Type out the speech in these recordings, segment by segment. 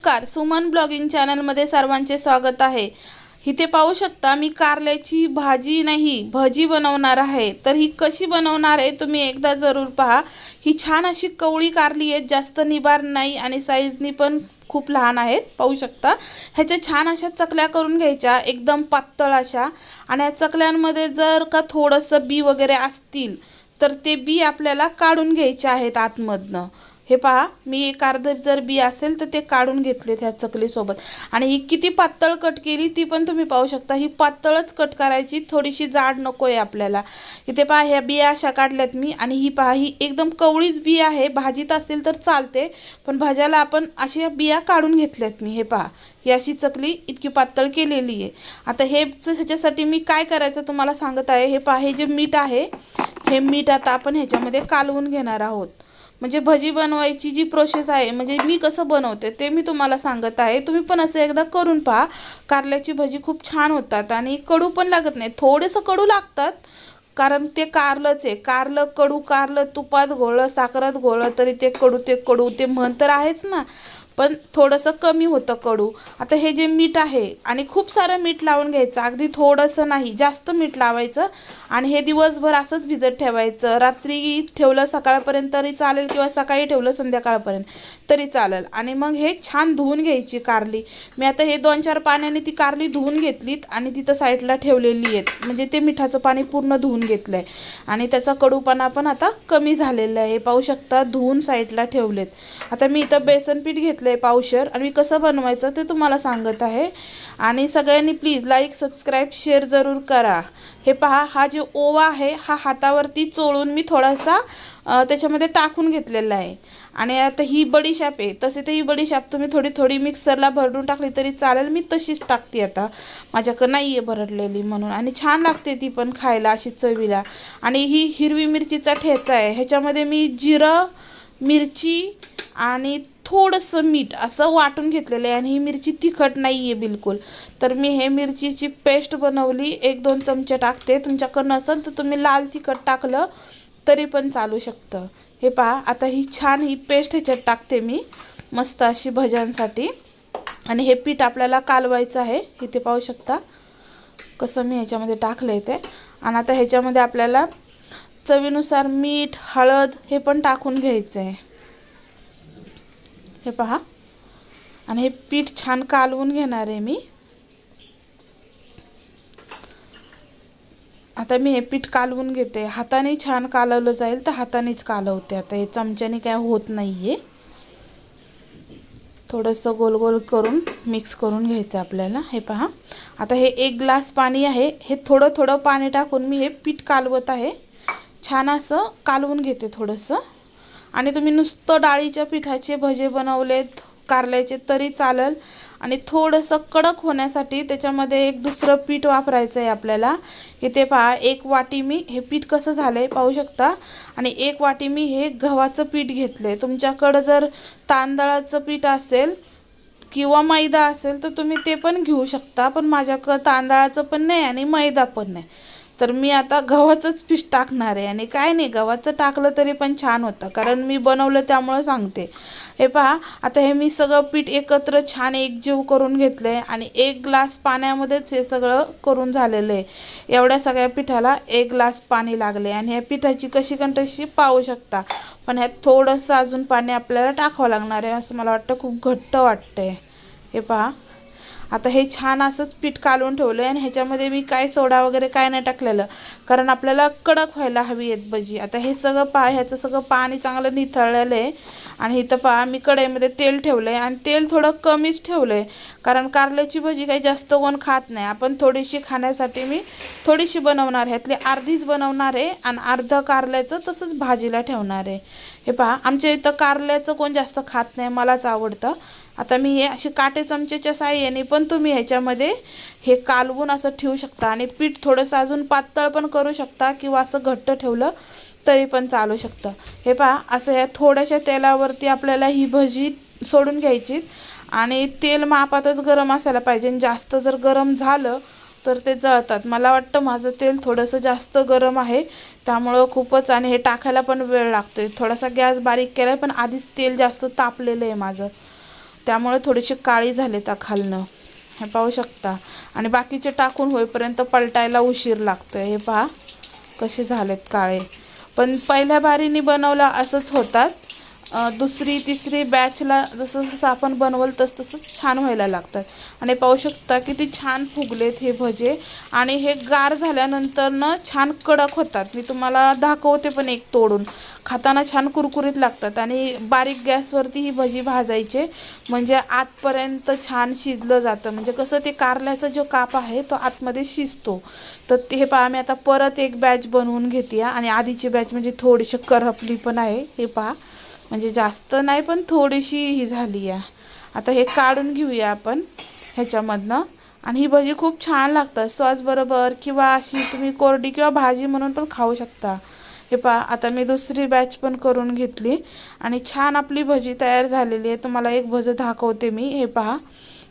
नमस्कार सुमन ब्लॉगिंग चॅनलमध्ये सर्वांचे स्वागत आहे. इथे पाहू शकता मी कारल्याची भाजी नाही भजी बनवणार आहे. तर ही कशी बनवणार आहे तुम्ही एकदा जरूर पहा. ही छान अशी कवळी कारली आहेत जास्त निबार नाही आणि साईजनी पण खूप लहान आहेत पाहू शकता. ह्याच्या छान अशा चकल्या करून घ्यायच्या एकदम पातळ अशा. आणि या चकल्यांमध्ये जर का थोडंसं बी वगैरे असतील तर ते बी आपल्याला काढून घ्यायचे आहेत आतमधनं. हे पहा मी एक अर्ध जर बी असेल तर ते काढून घेतले त्या चकलीसोबत. आणि ही किती पातळ कट केली ती पण तुम्ही पाहू शकता. ही पातळच कट करायची थोडीशी जाड नको आहे आपल्याला. इथे पहा ह्या बिया अशा काढल्यात मी. आणि ही पहा ही एकदम कवळीच बी आहे. भाजीत असेल तर चालते पण भाज्याला आपण अशा बिया काढून घेतल्यात मी. हे पहा ही अशी चकली इतकी पातळ केलेली आहे. आता हे ह्याच्यासाठी मी काय करायचं तुम्हाला सांगत आहे? हे पहा हे जे मीठ आहे हे मीठ आता आपण ह्याच्यामध्ये कालवून घेणार आहोत. म्हणजे भजी बनवायची जी प्रोसेस आहे म्हणजे मी कसं बनवते ते मी तुम्हाला सांगत आहे. तुम्ही पण असं एकदा करून पहा. कारल्याची भजी खूप छान होतात आणि कडू पण लागत नाही. थोडंसं कडू लागतात कारण ते कारलंच आहे. कारलं कडू कारलं तुपात घोळलं साखरात घोळलं तरी ते कडू ते कडू ते म्हण तर आहेच ना. पण थोडंसं कमी होतं कडू. आता हे जे मीठ आहे आणि खूप सारं मीठ लावून घ्यायचं अगदी थोडंसं नाही जास्त मीठ लावायचं आणि हे दिवसभर असंच भिजत ठेवायचं. रात्री ठेवलं सकाळपर्यंत तरी चालेल किंवा सकाळी ठेवलं संध्याकाळपर्यंत तरी चालेल. आणि मग हे छान धुवून घ्यायची कारली. मी आता हे दोन चार पाण्याने ती कारली धुवून घेतलीत आणि तिथं साईडला ठेवलेली आहेत. म्हणजे ते मिठाचं पाणी पूर्ण धुवून घेतलं आहे आणि त्याचा कडूपणा पण आता कमी झालेला आहे. हे पाहू शकता धुवून साईडला ठेवलेत. आता मी इथं बेसन पीठ घेतलं आहे पावशर आणि मी कसं बनवायचं ते तुम्हाला सांगत आहे. आणि सगळ्यांनी प्लीज लाईक सबस्क्राईब शेअर जरूर करा. हे पहा हा जे ओवा आहे हा हातावरती चोळून मी थोडासा त्याच्यामध्ये टाकून घेतलेला आहे. आणि आता ही बडीशाप आहे. तसे तर ही बडीशाप तुम्ही थोडी थोडी मिक्सरला भरडून टाकली तरी चालेल. मी तशीच टाकते आता. माझ्याकडं नाही आहे भरडलेली म्हणून. आणि छान लागते ती पण खायला अशी चवीला. आणि ही हिरवी मिरचीचा ठेचा आहे. ह्याच्यामध्ये मी जिरं मिरची आणि थोडंसं मीठ असं वाटून घेतलेलं आहे आणि ही मिरची तिखट नाही आहे बिलकुल. तर मी हे मिरचीची पेस्ट बनवली. एक दोन चमचे टाकते. तुमच्याकडं नसेल तर तुम्ही लाल तिखट टाकलं तरी पण चालू शकतं. हे पहा आता ही छान ही पेस्ट ह्याच्यात टाकते मी. मस्त अशी भज्यांसाठी. आणि हे पीठ आपल्याला कालवायचं आहे. इथे पाहू शकता कसं मी ह्याच्यामध्ये टाकलं आहे ते. आणि आता ह्याच्यामध्ये आपल्याला चवीनुसार मीठ हळद हे पण टाकून घ्यायचं आहे. हे पहा. आणि हे पीठ छान कालवून घेणार आहे मी. आता मी हे पीठ कालवून घेते. हाताने छान कालवलं जाईल तर हातानेच कालवते. आता हे चमच्याने काय होत नाही आहे थोडंसं गोल गोल करून मिक्स करून घ्यायचं आपल्याला. हे पहा. आता हे एक ग्लास पाणी आहे. हे थोडं थोडं पाणी टाकून मी हे पीठ कालवत आहे. छान असं कालवून घेते थोडंसं. आणि तुम्ही नुसतं डाळीच्या पिठाचे भजे बनवलेत कारल्याचे तरी चालेल. आणि थोडंसं कडक होण्यासाठी त्याच्यामध्ये एक दुसरं पीठ वापरायचं आहे आपल्याला. इथे पहा एक वाटी मी हे पीठ कसं झालं आहे पाहू शकता. आणि एक वाटी मी हे गव्हाचं पीठ घेतलं आहे तुमच्याकडं जर तांदळाचं पीठ असेल किंवा मैदा असेल तर तुम्ही ते पण घेऊ शकता. पण माझ्याकडं तांदळाचं पण नाही आणि मैदा पण नाही. तर मी आता गव्हाचंच पीठ टाकणार आहे. आणि काय नाही गव्हाचं टाकलं तरी पण छान होतं. कारण मी बनवलं त्यामुळं सांगते. हे पहा आता हे मी सगळं पीठ एकत्र छान एकजीव करून घेतलं आहे आणि एक ग्लास पाण्यामध्येच हे सगळं करून झालेलं आहे. एवढ्या सगळ्या पिठाला एक ग्लास पाणी लागले आणि ह्या पिठाची कशी कंटशी पाहू शकता. पण ह्यात थोडंसं अजून पाणी आपल्याला टाकावं लागणार आहे असं मला वाटतं. खूप घट्ट वाटतं आहे हे पहा. आता हे छान असंच पीठ कालवून ठेवलं आहे आणि ह्याच्यामध्ये मी काय सोडा वगैरे काय नाही टाकलेलं. कारण आपल्याला कडक व्हायला हवी आहेत भजी. आता हे सगळं पहा ह्याचं सगळं पाणी चांगलं निथळलेलं आहे. आणि इथं पहा मी कढईमध्ये तेल ठेवलं आहे आणि तेल थोडं कमीच ठेवलं आहे कारण कारल्याची भजी काही जास्त कोण खात नाही. आपण थोडीशी खाण्यासाठी मी थोडीशी बनवणार आहे. ह्यातली अर्धीच बनवणार आहे आणि अर्धं कारल्याचं तसंच भाजीला ठेवणार आहे. हे पहा आमच्या इथं कारल्याचं कोण जास्त खात नाही मलाच आवडतं. आता मी हे असे काटे चमचेच्या साह्याने पण तुम्ही ह्याच्यामध्ये हे कालवून असं ठेवू शकता आणि पीठ थोडंसं अजून पातळ पण करू शकता किंवा असं घट्ट ठेवलं तरी पण चालू शकतं. हे पहा असं ह्या थोड्याशा तेलावरती आपल्याला ही भजी सोडून घ्यायची आणि तेल मापातच गरम असायला पाहिजे जास्त जर गरम झालं तर ते जळतात. मला वाटतं माझं तेल थोडंसं जास्त गरम आहे त्यामुळं खूपच आणि हे टाकायला पण वेळ लागतो आहे थोडासा गॅस बारीक केला आहे पण आधीच तेल जास्त तापलेलं आहे माझं. त्यामुळे थोडीशी काळी झाले त्या खालनं. हे पाहू शकता. आणि बाकीचे टाकून होईपर्यंत पलटायला उशीर लागतोय. हे पहा कसे झालेत काळे. पण पहिल्या बारीने बनवला असंच होतात. दुसरी तिसरी बॅचला जसं जसं आपण बनवल तसं तसं छान व्हायला लागतात आणि पाहू शकता की ते छान फुगलेत हे भजे. आणि हे गार झाल्यानंतर ना छान कडक होतात. मी तुम्हाला दाखवते पण एक तोडून. खाताना छान कुरकुरीत लागतात. आणि बारीक गॅसवरती ही भजी भाजायचे. म्हणजे आतपर्यंत छान शिजलं जातं. म्हणजे कसं ते कारल्याचा जो काप आहे तो आतमध्ये शिजतो. तर ते हे पहा मी आता परत एक बॅच बनवून घेते. आणि आधीची बॅच म्हणजे थोडीशी करपली पण आहे. हे पहा. म्हणजे जास्त नाही पण थोडीशी ही झाली आहे. आता हे काढून घेऊया आपण ह्याच्यामधनं. आणि ही भजी खूप छान लागतात. सॉसबरोबर किंवा अशी तुम्ही कोरडी किंवा भाजी म्हणून पण खाऊ शकता. हे पहा आता मी दुसरी बॅच पण करून घेतली. आणि छान आपली भजी तयार झालेली आहे. तुम्हाला एक भजं दाखवते मी. हे पहा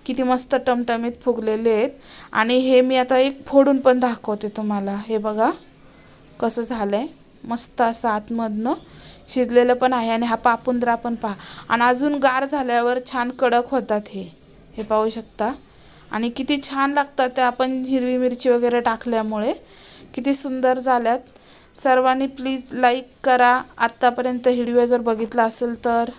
किती मस्त टमटमीत फुगलेले आहेत. आणि हे मी आता एक फोडून पण दाखवते तुम्हाला. हे बघा कसं झालं आहे मस्त असं आतमधनं. शिजलेलं पण आहे आणि हा पापुंद्रा पण पहा. आणि अजून गार झाल्यावर छान कडक होतात हे. हे पाहू शकता. आणि किती छान लागतात ते आपण हिरवी मिरची वगैरे टाकल्यामुळे. किती सुंदर झाल्यात. सर्वांनी प्लीज लाईक करा. आत्तापर्यंत व्हिडिओ जर बघितला असेल तर.